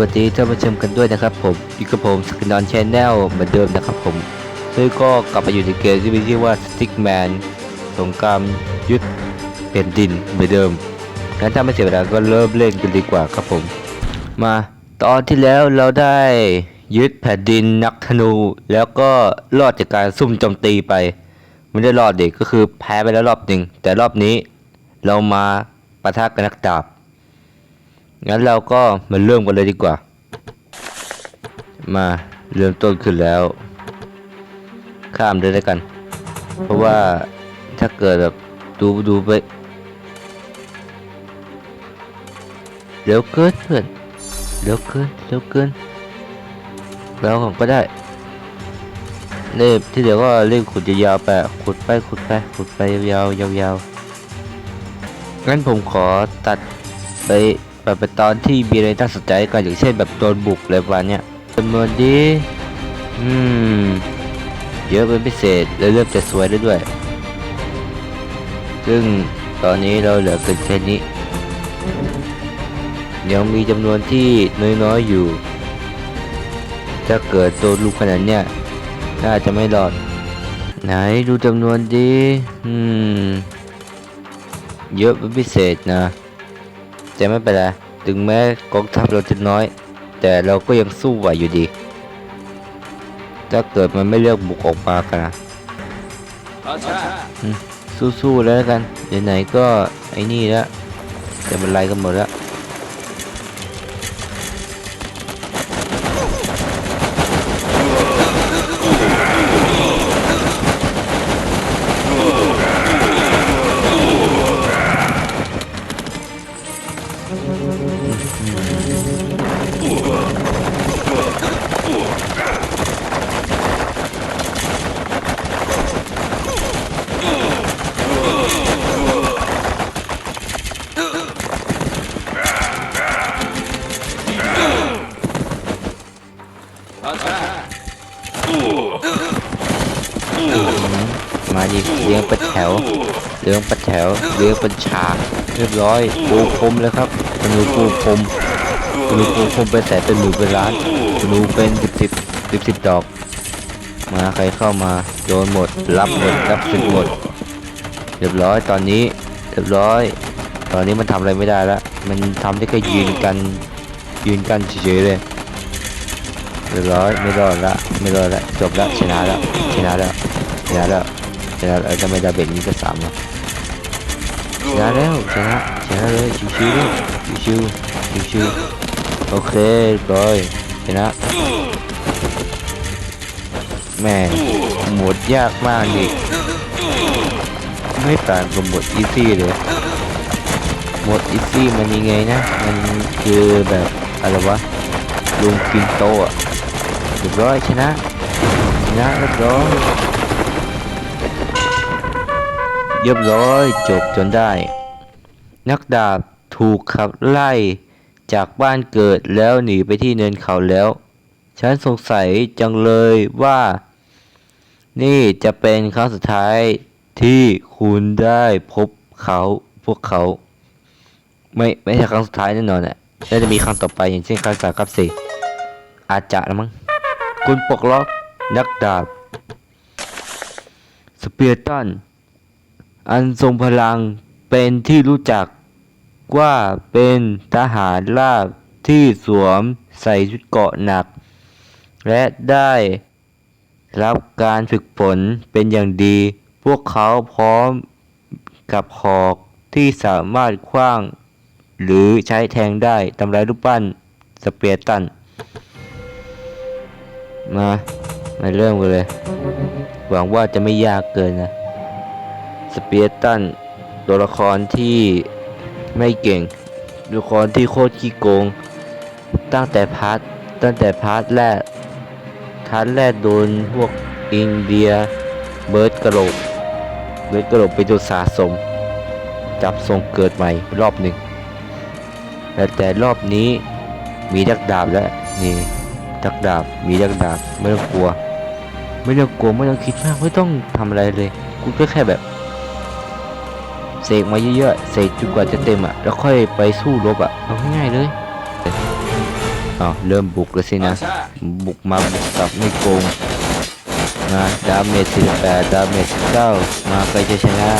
วัสดีท่านผู้ชมกันด้วยนะครับผมอยู่กับผมสกินดอนชแนลเหมือนเดิมนะครับผมซึ่งก็กลับมาอยู่ในเกมที่มีชื่อว่า Stickman สงครามยึดแผ่นดินเหมือนเดิมงั้นถ้าไม่เสียเวลาก็เริ่มเล่นกันดีกว่าครับผม มาตอนที่แล้วเราได้ยึดแผ่นดินนักธนู แล้วก็รอดจากการซุ่มโจมตีไป ไม่ได้รอดเด็กก็คือแพ้ไปแล้วรอบหนึ่งแต่รอบนี้เรามาปะทะกับนักดาบ งั้นเราก็มาเริ่มกันเลยดีกว่า มาเริ่มต้นขึ้นแล้ว ข้ามเลยแล้วกัน เพราะว่าถ้าเกิดแบบดูดูไปเร็วเกินเพื่อนเร็วเกินเร็วเกินแล้วผมก็ได้เล่ที่เดี๋ยวก็เล่นขุดยาวๆไปขุดไปขุดไปขุดไปยาวๆยาวๆงั้นผมขอตัดไป แบบเป็นตอนที่มีอะไรน่าสนใจก่อนอย่างเช่นแบบโดนบุกอะไรประมาณเนี้ยจำนวนดีอืมเยอะเป็นพิเศษและเริ่มจะสวยได้ด้วย ซึ่งตอนนี้เราเหลือเกินแค่นี้ ยังมีจำนวนที่น้อยๆอยู่ ถ้าเกิดโดนลูกขนาดเนี้ยน่าจะไม่รอด ไหนดูจำนวนดี อืม เยอะเป็นพิเศษนะ แต่ไม่เป็นไรถึงแม้กองทัพเราจะน้อย แต่เราก็ยังสู้ไหวอยู่ดี ถ้าเกิดมันไม่เลือกบุกออกมากันนะสู้ๆแล้วกันไหนๆก็ไอ้นี่แล้วจะเป็นไรกันหมดแล้ว เลี้ยงเป็นแถวเลี้ยงเป็นแถวเลี้ยงเป็นฉากเรียบร้อยปูพรมเลยครับธนูปูพรมธนูปูพรมเป็นแสนเป็นหมื่นเป็นล้านธนูเป็นสิบสิบสิบสิบดอก มาใครเข้ามาโดนหมด รับหมดรับสิบหมด เรียบร้อยตอนนี้เรียบร้อย ตอนนี้มันทำอะไรไม่ได้ล้วมันทำได้แค่ยืนกันยืนกันเฉยๆเลยเรียบร้อยไม่รอดละไม่รอดละจบละชนะล้วชนะล้วชนะล้ว ชนะแล้วจะไม่ได้เบ็ดนี้ก็สามแล้วชนะแล้วชนะชนะเลยชิวๆชิวๆชิวๆโอเคร้อยชนะแม่หมดยากมากดิไม่ต่างกับหมดอีซี่เลยหมดอีซี่มันยังไงนะ มันคือแบบอะไรวะลุงกินโตอะเรียบร้อยชนะชนะเรียบร้อย เรียบร้อยจบจนได้ นักดาบถูกขับไล่จากบ้านเกิดแล้วหนีไปที่เนินเขาแล้ว ฉันสงสัยจังเลยว่า นี่จะเป็นครั้งสุดท้ายที่คุณได้พบเขาพวกเขา ไม่ไม่ใช่ครั้งสุดท้ายแน่นอนแหละน่าจะมีครั้งต่อไปอย่างเช่นครั้งสามครับสี่อาจจะนะมั้งคุณปลดล็อกนักดาบสเปียร์ตัน อันทรงพลังเป็นที่รู้จักว่าเป็นทหารราบที่สวมใส่ชุดเกราะหนัก และได้รับการฝึกฝนเป็นอย่างดี พวกเขาพร้อมกับหอกที่สามารถคว้าง หรือใช้แทงได้ทำลายรูปปั้นสเปียร์ตัน มา มาเริ่มกันเลย หวังว่าจะไม่ยากเกินนะ สเปียตันตัวละครที่ไม่เก่งตัวละครที่โคตรขี้โกง ตั้งแต่พาร์ทตั้งแต่พาร์ทแรกพาร์ทแรกโดนพวกอินเดียเบิร์ดกระโหลกเบิร์ดกระโหลกไปจุดสะสม จับทรงเกิดใหม่รอบหนึ่งแต่แต่รอบนี้มีดักดาบแล้วนี่ดักดาบมีดักดาบไม่ต้องกลัว ไม่ต้องกลัวไม่ต้องคิดมากไม่ต้องทำอะไรเลยกูก็แค่แบบ เสกมาเยอะๆเสกจนกว่าจะเต็มอะ แล้วค่อยไปสู้รบอะ เอาง่ายๆเลยอ้าวเริ่มบุกแล้วสินะ บุกมาบุกกลับไม่โกงนะดาเมจ48ดาเมจ19มาใครจะชนะ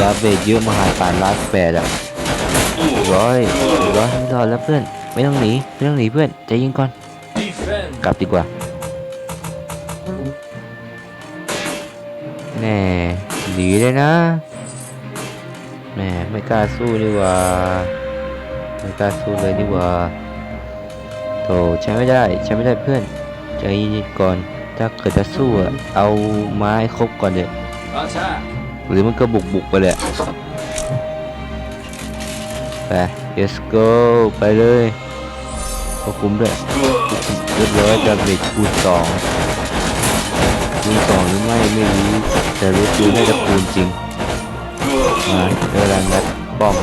ดาเมจเยอะมหาศาลล้านแปดอะร้อยร้อยไม่รอดแล้วเพื่อน ไม่ต้องหนีไม่ต้องหนีเพื่อนใจเย็นก่อน Defend. กลับดีกว่าแน่หนีเลยนะ แหมไม่กล้าสู้ดีกว่าไม่กล้าสู้เลยดีกว่าโธ่ใช้ไม่ได้ใช้ไม่ได้เพื่อนใจเย็นๆก่อนถ้าเกิดจะสู้อะเอาไม้ครบก่อนเดี๋ยว Attack. หรือมันก็บุกบุกๆไปเลยอะไป let's go ไปเลยควบคุมด้วยเรียบร้อยดาเมจคูณสองคูณสองหรือไม่ไม่รู้แต่รู้คือน่าจะคูณจริง มาเวลางัดป้อม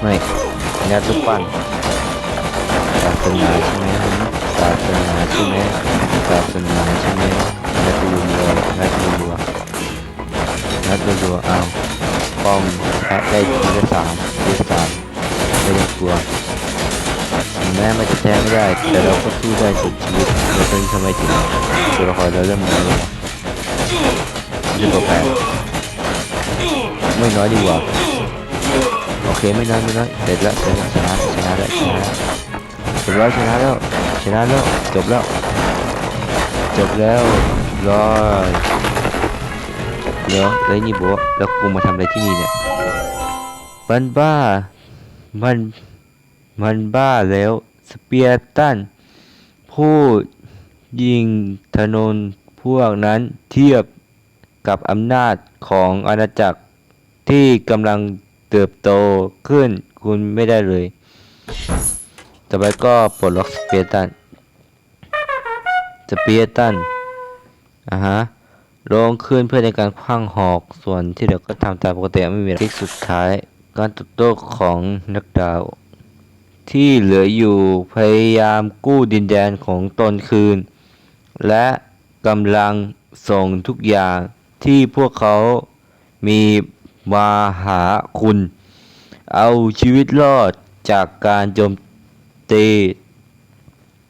ไม่งัดลูกปั้นศาสนาใช่ไหมศาสนาใช่ไหมศาสนาใช่ไหมงัดรัวๆงัดรัวๆนัดรัวๆอ้าวป้อมได้ทีละสามทีละสามไม่ต้องกลัวแม้มันจะแพ้ไม่ได้ แต่เราก็สู้ได้สุดชีวิตเราเป็นทำไมถึงตัวละครเราเริ่มน้อยลงเรื่องแพ้ ไม่น้อยดีกว่า โอเคไม่น้อยไม่น้อยเสร็จแล้วเสร็จแล้วชนะชนะแล้วชนะแล้วเสร็จแล้วชนะแล้วชนะแล้วจบแล้ว จบแล้วร้อยเดี๋ยวไอ้ยนี่บัวแล้วกูมาทำอะไรที่นี่เนี่ยมันบ้ามันมันบ้าแล้วสเปียร์ตันผู้ยิงธนนพวกนั้นเทียบกับอำนาจของอาณาจักร ที่กำลังเติบโตขึ้นคุณไม่ได้เลย ต่อไปก็ปลดล็อกสเปียร์ตันสเปียร์ตันอ่าฮะลงขึ้นเพื่อในการคว้างหอกส่วนที่เหลือก็ทำตามปกติไม่มีอะไรที่สุดท้าย การตบโต้ของนักดาว ที่เหลืออยู่พยายามกู้ดินแดนของตนคืน และกำลังส่งทุกอย่างที่พวกเขามี มาหาคุณ เอาชีวิตรอดจากการโจมตี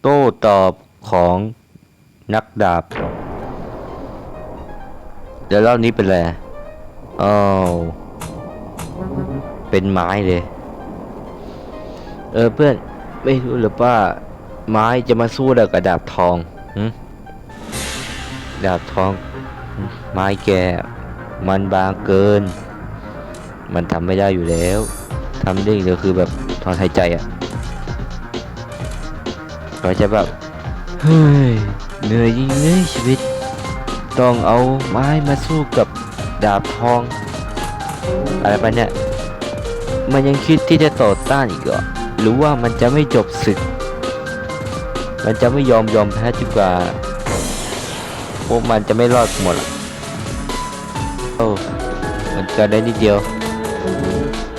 โต้ตอบของนักดาบ เดี๋ยวรอบนี้เป็นอะไรอ้าวเป็นไม้เลย เออเพื่อนไม่รู้หรือว่าไม้จะมาสู้ด้กับดาบทองหึดาบทอง ไม้แก่มันบางเกิน มันทำไม่ได้อยู่แล้วทำได้อย่างเดียวคือแบบถอนหายใจอะ่ะก็จะแบบเฮ้ยเหนื่อยจริงเลยชีวิต ต้องเอาไม้มาสู้กับดาบทอง อะไรไปเนี่ย มันยังคิดที่จะต่อต้านอีกเหรอหรือว่ามันจะไม่จบศึก มันจะไม่ยอมยอมแพ้จนกว่าพวกมันจะไม่รอดหมดหรอกโอ้มันเกิดได้นิดเดียว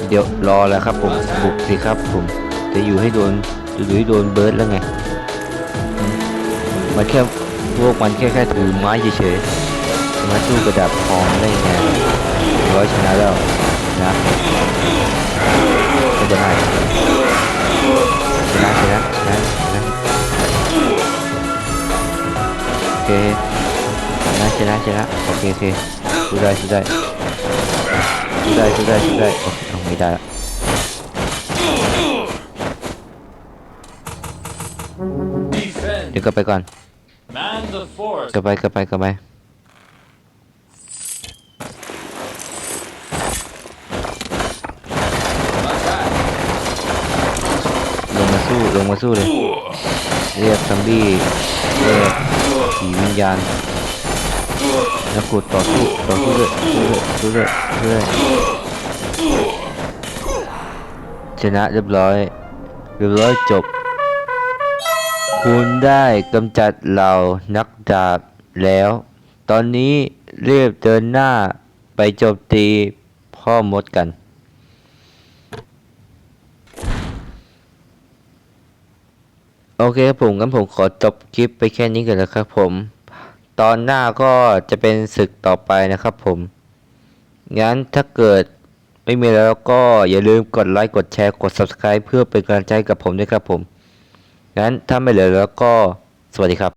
เดี๋ยวรอแล้วครับผมบุกสิครับผมจะอยู่ให้โดนจะอยู่ให้โดนเบิร์ดแล้วไงมันแค่พวกมันแค่แค่ถือไม้เฉยๆมาสู้กระดาบทองได้ไงร้อยชนะแล้วนะก็จะได้ชนะชนะชนะชนะโอเคชนะชนะชนะโอเคโอเคสู้ได้สู้ได้สู้ได้สู้ได้สู้ได้ โอเคเอาไม่ได้ละ Defend. เดี๋ยวก็ไปก่อน Man the force. กลับไปกลับไปกลับไป Attack. ลงมาสู้ลงมาสู้เลยเรียกซัมบี้เรียกผีวิญญาณแล้วกดต่อสู้ต่อสู้ด้วยสู้ด้วยสู้ด้วยสู้ด้วย ชนะเรียบร้อย เรียบร้อยจบ คุณได้กำจัดเหล่านักดาบแล้ว ตอนนี้เรียบเดินหน้าไปโจมตีพ่อมดกัน โอเคครับผมงั้นผมขอจบคลิปไปแค่นี้ก่อนนะครับผม ตอนหน้าก็จะเป็นศึกต่อไปนะครับผม งั้นถ้าเกิด ไม่มีแล้วก็อย่าลืมกดไลค์กดแชร์กด subscribe เพื่อเป็นกำลังใจกับผมด้วยครับผม งั้นถ้าไม่เหลือแล้วก็สวัสดีครับ